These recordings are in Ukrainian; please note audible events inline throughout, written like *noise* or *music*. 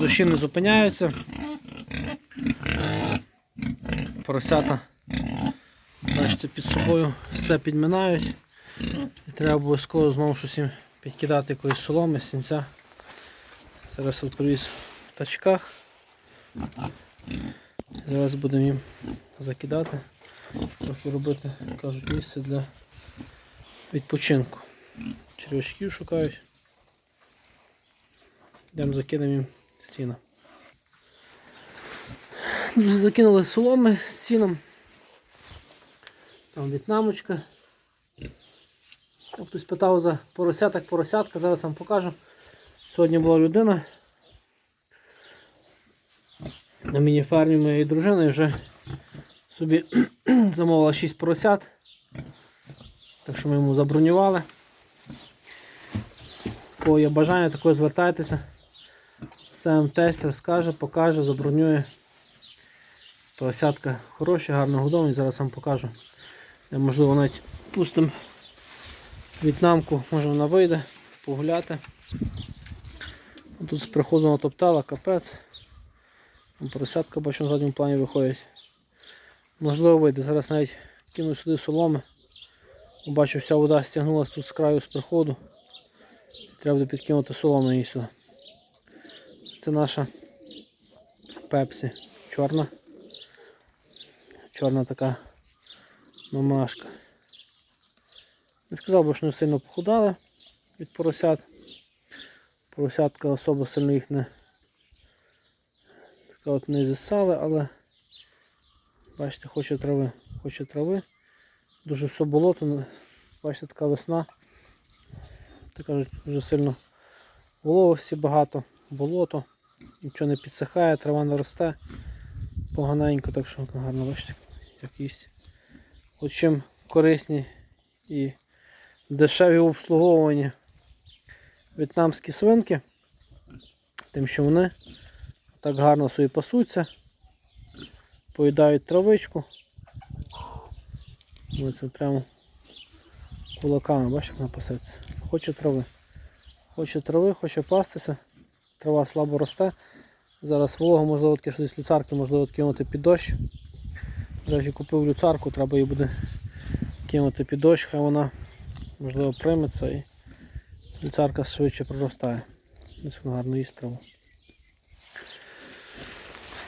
дощі не зупиняються. Поросята, бачите, під собою все підминають. І треба обов'язково знову щось їм підкидати якоїсь соломи, сінця. Зараз от привіз в тачках. Зараз будемо їм закидати, трохи робити, кажуть, місце для відпочинку. Червячків шукають. Йдемо закинемо їм Друзі, закинули соломи з сіном. Там в'єтнамочка. Хтось питав за поросяток, поросятка, зараз вам покажу. Сьогодні була людина на міні-фармі моєї дружини вже собі *clears throat* замовила 6 поросят. Так що ми йому забронювали. Кого є бажання, також звертайтеся. Сам тестер скаже, покаже, забронює. Поросятка хороші, гарно годовані, зараз вам покажу. Де, можливо навіть пустимо в'єтнамку, може вона вийде, погуляти. Тут з приходу натоптала, капець. Поросятка бачу на задньому плані виходять. Можливо вийде. Зараз навіть кину сюди соломи. Бачу, вся вода стягнулася тут з краю з приходу. Треба буде підкинути соломи її сюди. Це наша пепсі. Чорна. Чорна така мамашка. Не сказав би, що не сильно похудали від поросят. Поросятка особо сильно їх не така от не зісали, але бачите, хоче трави, хоче трави. Дуже все болото, бачите, така весна. Так кажуть, дуже сильно вологості багато, болото, нічого не підсихає, трава не росте поганенько, так що гарно бачите, як їсть. От чим корисні і дешеві в обслуговуванні в'єтнамські свинки, тим що вони так гарно собі пасуться, поїдають травичку. Це прямо кулаками, бачите, вона пасеться. Хоче трави. Хоче трави, хоче пастися. Трава слабо росте. Зараз волого, можливо, таке щось люцарки, можливо, кинути під дощ. До речі, купив люцарку, треба її буде кинути під дощ, хай вона можливо прийметься і люцарка швидше проростає. Вона гарно їсть траву.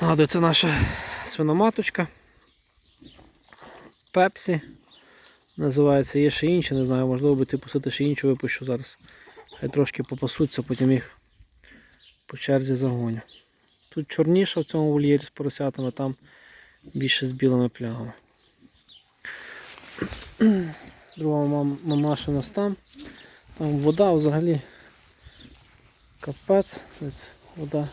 Нагадую, це наша свиноматочка. Пепсі. Називається, є ще інші, не знаю, можливо би ти пустити ще іншу випущу зараз. Хай трошки попасуться, потім їх по черзі загоню. Тут чорніша в цьому вольєрі з поросятами, там більше з білими плягами. Друга мам- мамаша у нас там. Там вода взагалі капець. Вода.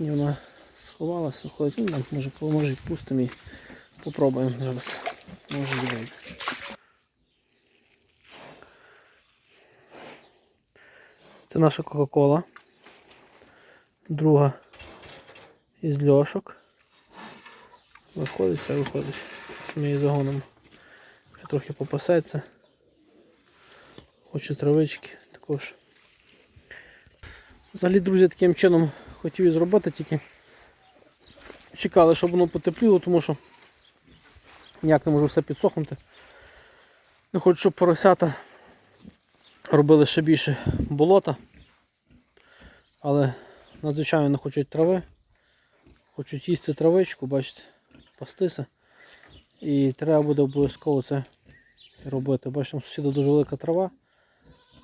І вона сховалася, ходить. Ну, може, може і пустимо і попробуємо зараз. Може і. Це наша Кока-Кола. Друга із льошок. Виходить, хай виходить. Ми її загонимо. Трохи попасеться. Хоче травички також. Взагалі, друзі, таким чином хотів і зробити, тільки чекали, щоб воно потепліло, тому що ніяк не можу все підсохнути. Не хочу, щоб поросята робили ще більше болота, але надзвичайно не хочуть трави, хочуть їсти травичку, бачите, пастися. І треба буде обов'язково це робити. Бачимо, у сусіда дуже велика трава,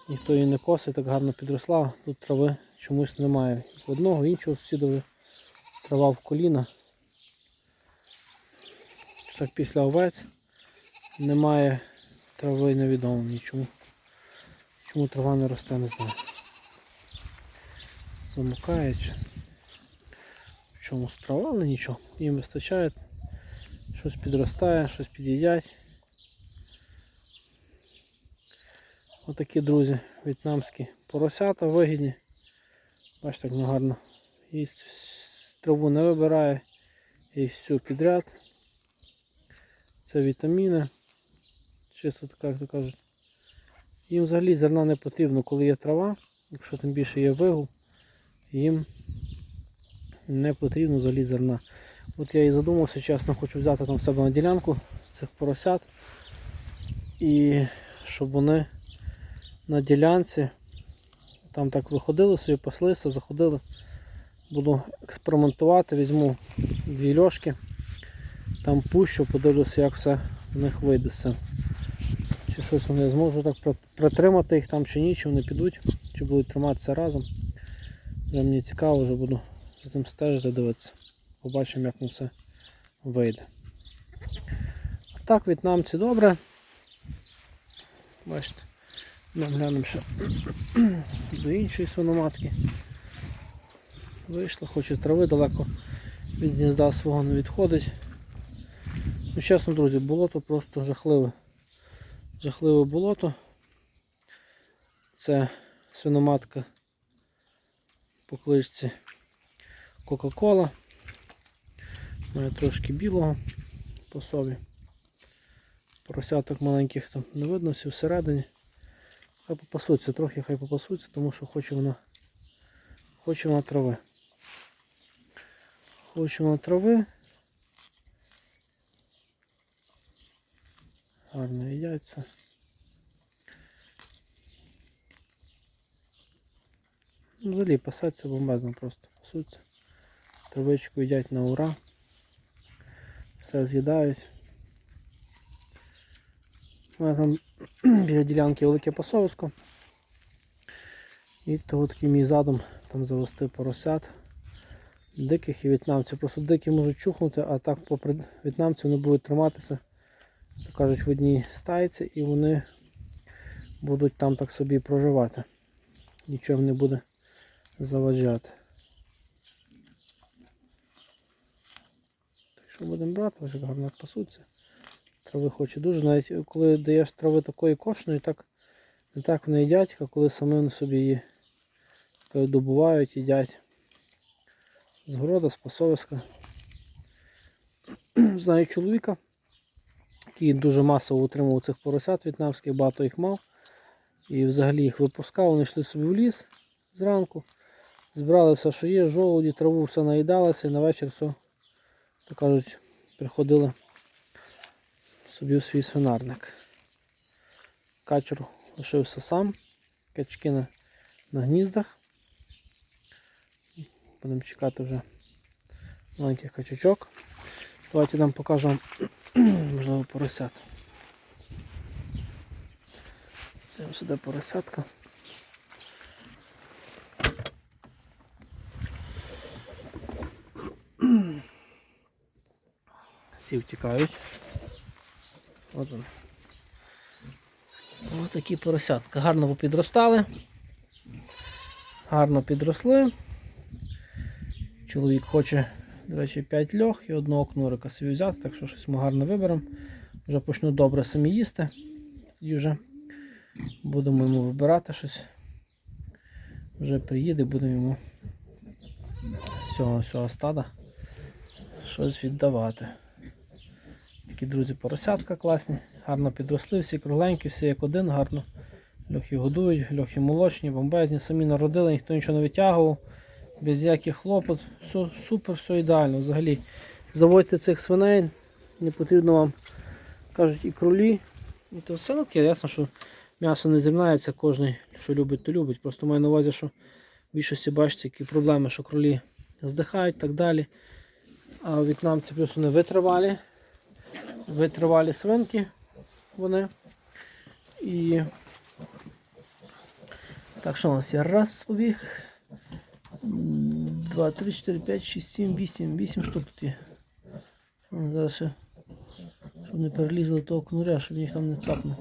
ніхто її не косить, так гарно підросла, тут трави чомусь немає. Одного іншого сусіда трава в коліна. Так після овець немає трави невідомо нічому. Чому трава не росте, не знаю. Замукає в чому справа, але нічого. Їм вистачає. Щось підростає, щось під'їдять. Отакі, друзі, в'єтнамські поросята вигідні. Бачите, як гарно. Їсть траву не вибирає, їсть всю підряд. Це вітаміни. Чисто така, як то кажуть. Їм взагалі зерна не потрібно, коли є трава, якщо тим більше є вигул, їм не потрібно взагалі зерна. От я і задумався, чесно, хочу взяти там себе на ділянку цих поросят. І щоб вони на ділянці там так виходили собі, паслися, заходили. Буду експериментувати, візьму дві льошки, там пущу, подивлюся, як все в них вийде з цим. Чи щось вони зможу так при- притримати їх там чи ні, чи вони підуть, чи будуть триматися разом. Вже мені цікаво, вже буду за цим стежити, дивитися. Побачимо, як воно все вийде. Так, в'єтнамці добре. Бачите, ми глянемо ще до іншої свиноматки. Вийшла, хоче трави далеко від гнізда свого не відходить. Ну, чесно, друзі, болото просто жахливе. Жахливе болото. Це свиноматка по кличці Кока-Кола. Має трошки білого по собі. Поросяток маленьких там не видно, всі всередині. Хай попасуться, трохи хай попасуться, тому що хоче вона хоче вона трави. Хоче вона трави. Гарно яйця. Взагалі пасаться бомбезно просто пасуться. Травичку їдять на ура. Все з'їдають. У мене там *clears throat* біля ділянки велике пасовисько. І того такий мій задум там завести поросят. Диких і в'єтнамців. Просто дикі можуть чухнути, а так попри в'єтнамців вони будуть триматися, то кажуть, в одній стайці і вони будуть там так собі проживати. Нічого не буде заваджати. Так що будемо брати, як гарно пасуться. Трави хоче дуже. Навіть коли даєш трави такої кошної, так не так вони їдять, а коли вони собі її добувають, їдять. З города, з пасовиська. *clears throat* Знаю чоловіка, який дуже масово утримував цих поросят в'єтнамських, багато їх мав. І взагалі їх випускав, вони йшли собі в ліс зранку, збирали все, що є, жолуді, траву, все наїдалося і на вечір все, то кажуть, приходили собі у свій свинарник. Качур лишився сам, качки на, на гніздах. Будемо чекати вже маленьких качачок. Давайте нам покажу *clears throat* можливо поросят. Даємо сюди поросятка. Всі втікають. От вони. Ось такі поросятка. Гарно попідростали. Гарно підросли. Чоловік хоче, до речі, 5 льох і одного кнурика собі взяти, так що щось ми гарно виберемо. Вже почну добре самі їсти. І вже будемо йому вибирати щось. Вже приїде, будемо йому з цього, з цього стада щось віддавати. Такі друзі, поросятка класні, гарно підросли, всі кругленькі, всі як один, гарно. Льохи годують, льохи молочні, бомбезні, самі народили, ніхто нічого не витягував, без яких хлопот. Все супер, все ідеально. Взагалі заводьте цих свиней, не потрібно вам, кажуть, і кролі. І то все окей, ясно, що м'ясо не зрівнається, кожен, що любить, то любить. Просто маю на увазі, що в більшості бачите, які проблеми, що кролі здихають і так далі. А в'єтнамці плюс вони витривалі. Витривалі свинки вони. І так, що у нас є? Раз побіг. Два, три, чотири, п'ять, шість, сім, вісім. Вісім штук тут є. Зараз щоб не перелізли до того кнуря, щоб їх там не цапнув.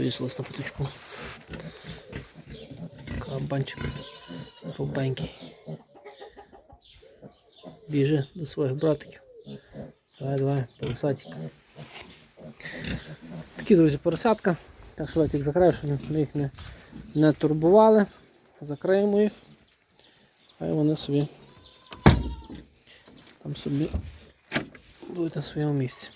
Завісилось на патучку. Кабанчик голубенький. Біжи до своїх братиків. Давай, давай, поросатик. Такі, друзі, поросятка. Так що я їх закрию, щоб ми їх не, не турбували. Закриємо їх. Хай вони собі там собі будуть на своєму місці.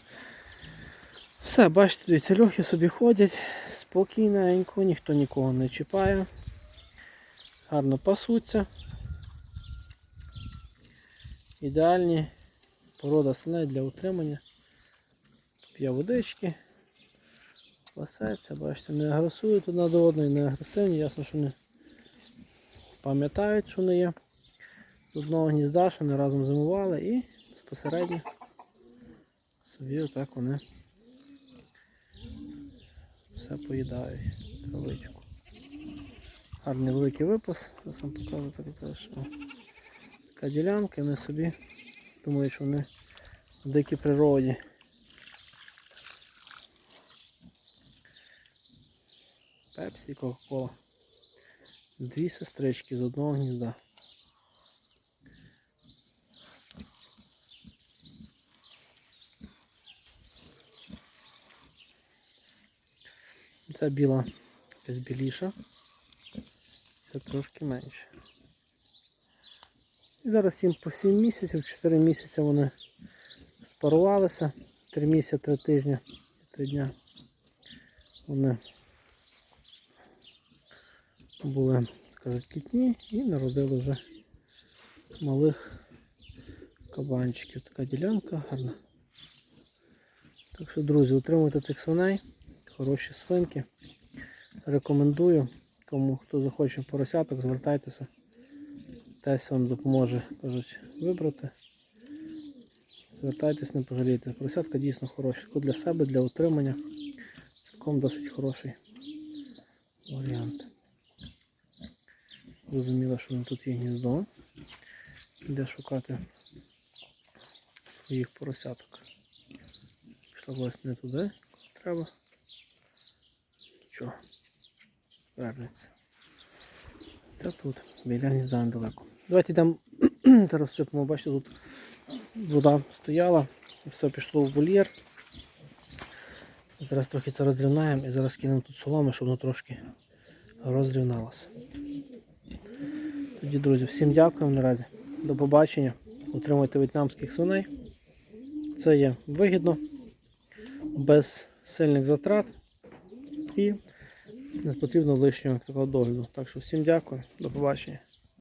Все, бачите, дивіться, льохи собі ходять спокійненько, ніхто нікого не чіпає. Гарно пасуться. Ідеальні порода свиней для утримання. П'є водички, пасеться, бачите, не агресують одна до одної, не агресивні, ясно, що вони пам'ятають, що вони є з одного гнізда, що вони разом зимували і безпосередньо собі отак вони все поїдають, травичку. Гарний великий випас, зараз вам покажу так теж. Така ділянка, і вони собі думають, що вони в дикій природі. Пепсі і Кока-Кола. Дві сестрички з одного гнізда. Це біла якась біліша. Це трошки менше. І зараз їм по 7 місяців, 4 місяці вони спарувалися. 3 місяці, 3 тижні, 3 дня. Вони були, кажуть, кітні і народили вже малих кабанчиків. Така ділянка гарна. Так що, друзі, утримуйте цих свиней, хороші свинки. Рекомендую, кому хто захоче поросяток, звертайтеся. Тесь вам допоможе, кажуть, вибрати. Звертайтесь, не пожалійте. Поросятка дійсно хороша. Для себе, для утримання. Цілком досить хороший варіант. Зрозуміло, що тут є гніздо. Де шукати своїх поросяток. Пішла ось не туди, куди треба. Нічого. Вернеться. Це тут, біля гнізда недалеко. Давайте йдемо *clears throat* зараз всипемо, бачите, тут вода стояла, все пішло в вольєр. Зараз трохи це розрівнаємо і зараз кинемо тут соломи, щоб воно трошки розрівналося. Тоді, друзі, всім дякуємо наразі. До побачення. Утримуйте в'єтнамських свиней. Це є вигідно, без сильних затрат і не потрібно лишнього такого догляду. Так що всім дякую, до побачення.